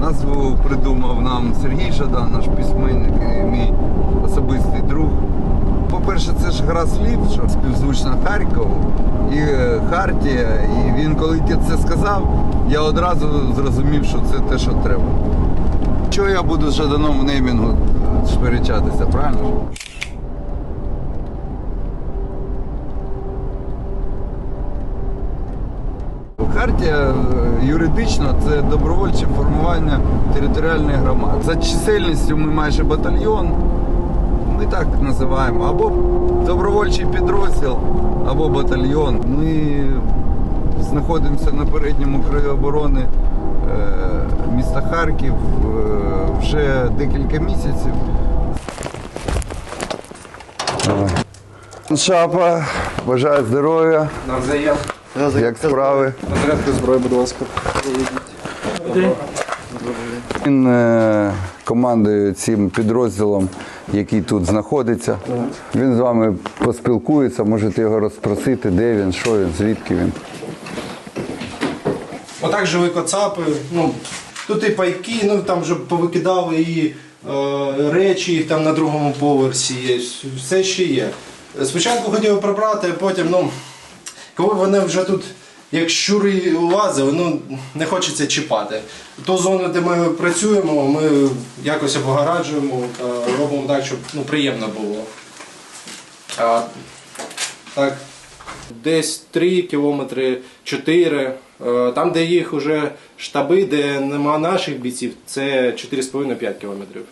Назву придумав нам Сергій Жадан, наш письменник і мій особистий друг. По-перше, це ж гра слів, що співзвучна Харкову і е, Хартія. І він, коли це сказав, я одразу зрозумів, що це те, що треба. Чого я буду з Жаданом в неймінгу сперечатися, правильно? Хартія е, юридично це добровольче формування територіальної громади. За чисельністю ми майже батальйон. Ми так називаємо. Або добровольчий підрозділ, або батальйон. Ми знаходимося на передньому краю оборони е, міста Харків е, вже декілька місяців. Шапа, бажаю здоров'я. Навзаєм. Як справи? Розрядка зброї, будь ласка. Він е, командує цим підрозділом, який тут знаходиться. Він з вами поспілкується, можете його розпросити, де він, що він, звідки він. Отак живі коцапи. Ну, тут і пайки, ну там вже повикидали і е, речі їх там на другому поверсі є. Все ще є. Спочатку хотів прибрати, а потім, ну, коли вони вже тут, як щури лазили, ну не хочеться чіпати. Ту зону, де ми працюємо, ми якось обгораджуємо та робимо так, щоб ну, приємно було. А, так, десь 3 кілометри 4. Е, Там, де їх вже штаби, де нема наших бійців, це 4,5-5 кілометрів.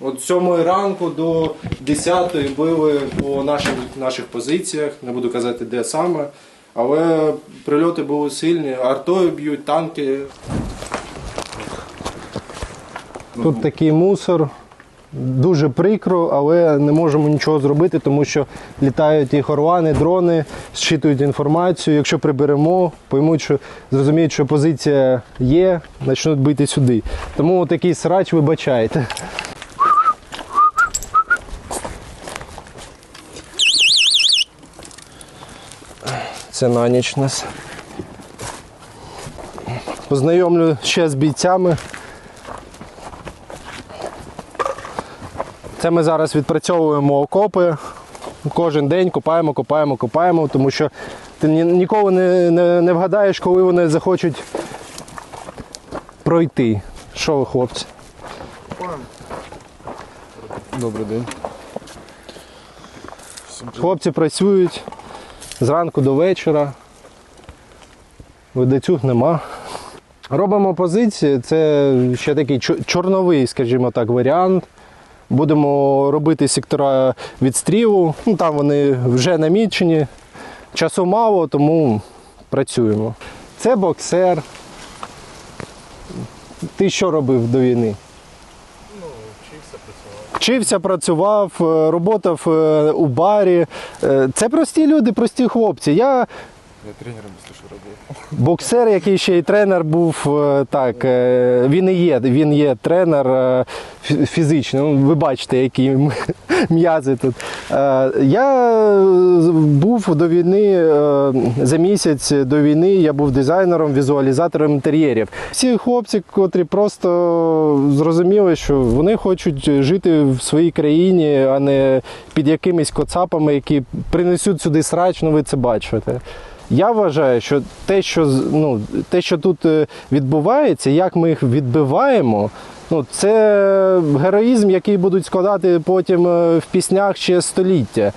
От 7 ранку до 10 били по наших, наших позиціях, не буду казати де саме, але прильоти були сильні, артою б'ють, танки. Тут такий мусор. Дуже прикро, але не можемо нічого зробити, тому що літають і хорвани, дрони, зчитують інформацію. Якщо приберемо, поймуть, що зрозуміють, що позиція є, почнуть бити сюди. Тому такий срач вибачайте. Це на ніч нас. Познайомлю ще з бійцями. Це ми зараз відпрацьовуємо окопи. Кожен день копаємо, копаємо, копаємо, тому що ти ні- ніколи не, не, не вгадаєш, коли вони захочуть пройти. Що ви, хлопці? Добрий день. Хлопці працюють зранку до вечора. Ведецюг нема. Робимо позиції. Це ще такий чорновий, скажімо так, варіант. Будемо робити сектора відстрілу. Ну, там вони вже намічені. Часу мало, тому працюємо. Це боксер. Ти що робив до війни? Вчився, працював, е, роботав е, у барі. Е, Це прості люди, прості хлопці. Я Я тренером, що робив. боксер, який ще й тренер був. е, Так, е, він і є. Він є тренер е, фізичний. Ну, Ви бачите, які м'язи тут. Я був до війни за місяць до війни. Я був дизайнером, візуалізатором інтер'єрів. Всі хлопці, котрі просто зрозуміли, що вони хочуть жити в своїй країні, а не під якимись коцапами, які принесуть сюди срач, ну ви це бачите. Я вважаю, що те, що ну, те, що тут е, відбувається, як ми їх відбиваємо, ну, це героїзм, який будуть складати потім е, в піснях ще століття.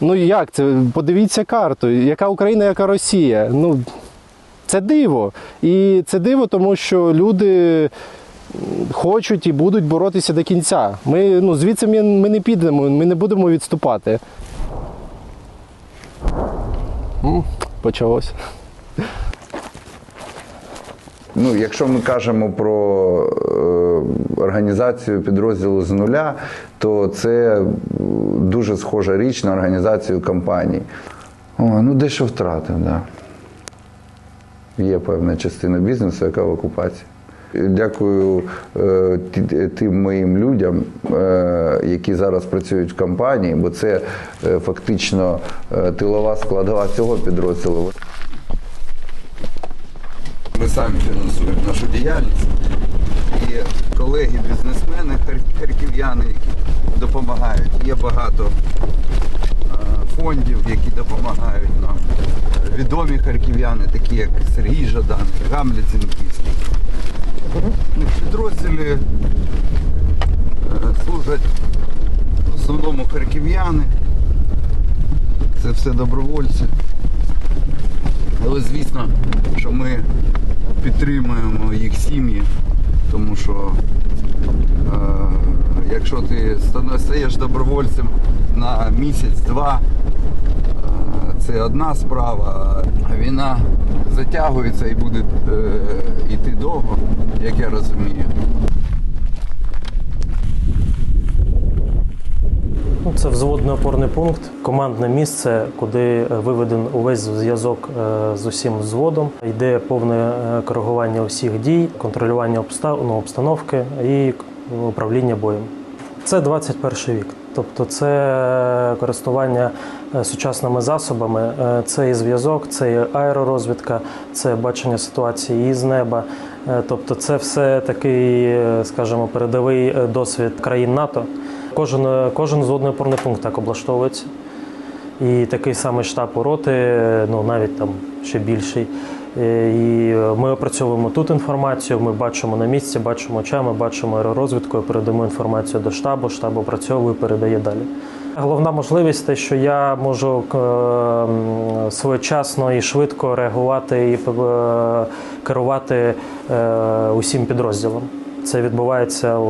Ну як це? Подивіться карту, яка Україна, яка Росія. Ну, це диво. І це диво, тому що люди хочуть і будуть боротися до кінця. Ми ну, звідси ми, ми не підемо, ми не будемо відступати. Почалось. Ну, якщо ми кажемо про е, організацію підрозділу з нуля, то це дуже схожа річ на організацію компаній. О, ну дещо втратив, так. Да. Є певна частина бізнесу, яка в окупації. Дякую е, тим моїм людям, е, які зараз працюють в компанії, бо це е, фактично тилова складова цього підрозділу. Ми самі фінансуємо нашу діяльність. І колеги-бізнесмени, харків'яни, які допомагають. Є багато фондів, які допомагають нам. Відомі харків'яни, такі як Сергій Жадан, Гамлет Зінківський. В підрозділі е, служать в основному харків'яни. Це все добровольці. Але звісно, що ми підтримуємо їх сім'ї, тому що е, якщо ти стаєш добровольцем на місяць-два, це одна справа, війна затягується і буде е, йти довго, як я розумію. Ну, Це взводний опорний пункт, командне місце, куди е, виведен увесь зв'язок е, з усім взводом. Йде повне е, коригування усіх дій, контролювання ну, обстановки і управління боєм. Це 21 вік. Тобто це користування е, сучасними засобами, Е, це і зв'язок, це і аеророзвідка, це бачення ситуації із неба. Е, Тобто, це все такий, скажімо, передовий досвід країн НАТО. Кожен, кожен зводний опорний пункт так облаштовується. І такий самий штаб у роти, ну навіть там ще більший. Е, І е, ми опрацьовуємо тут інформацію, ми бачимо на місці, бачимо очами, бачимо аеророзвідкою, передаємо інформацію до штабу, штаб опрацьовує, передає далі. Головна можливість те, що я можу е, своєчасно і швидко реагувати і керувати усім підрозділом. Це відбувається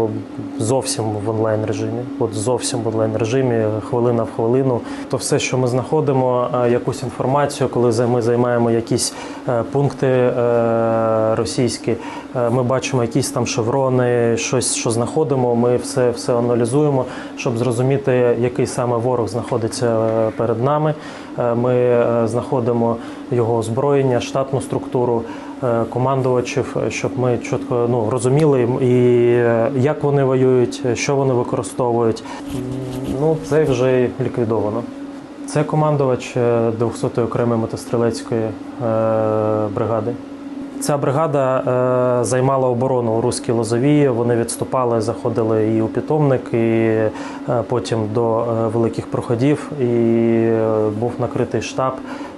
зовсім в онлайн режимі. От зовсім в онлайн режимі, хвилина в хвилину. То все, що ми знаходимо, е, якусь інформацію, коли ми займаємо якісь е, пункти е, російські, ми бачимо якісь там шеврони, щось, що знаходимо. Ми все, все аналізуємо, щоб зрозуміти, який саме ворог знаходиться перед нами. Ми знаходимо його озброєння, штатну структуру командувачів, е, щоб ми чітко ну, розуміли і е, як вони воюють, е, що вони використовують. Ну, це вже ліквідовано. Це командувач е, 200-ї окремої мотострілецької е, бригади. Ця бригада е, займала оборону у Руській Лозовії. Вони відступали, заходили і у питомник, і е, потім до е, великих проходів. І е, був накритий штаб,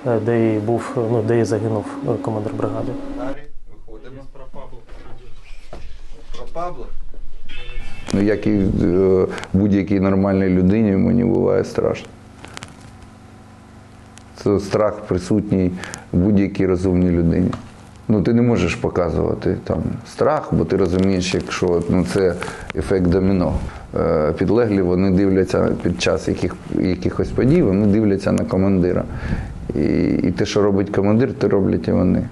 е, де і був, ну, де і загинув е, командир бригади. Далі виходимо. Про Пабло? Ну, як і е, будь-якій нормальній людині, мені буває страшно. Це страх присутній в будь-якій розумній людині. Ну, ти не можеш показувати там страх, бо ти розумієш, якщо ну, це ефект доміно. Е, Підлеглі вони дивляться під час яких, якихось подій, вони дивляться на командира. І, і те, що робить командир, те роблять і вони.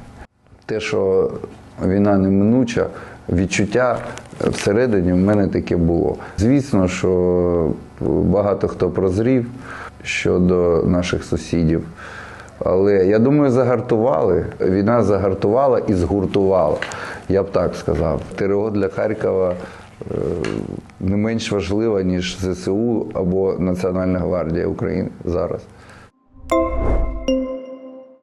Те, що війна неминуча, відчуття всередині в мене таке було. Звісно, що багато хто прозрів щодо наших сусідів. Але я думаю, загартували. Війна загартувала і згуртувала. Я б так сказав. ТРО для Харкова е, не менш важлива, ніж ЗСУ або Національна гвардія України зараз.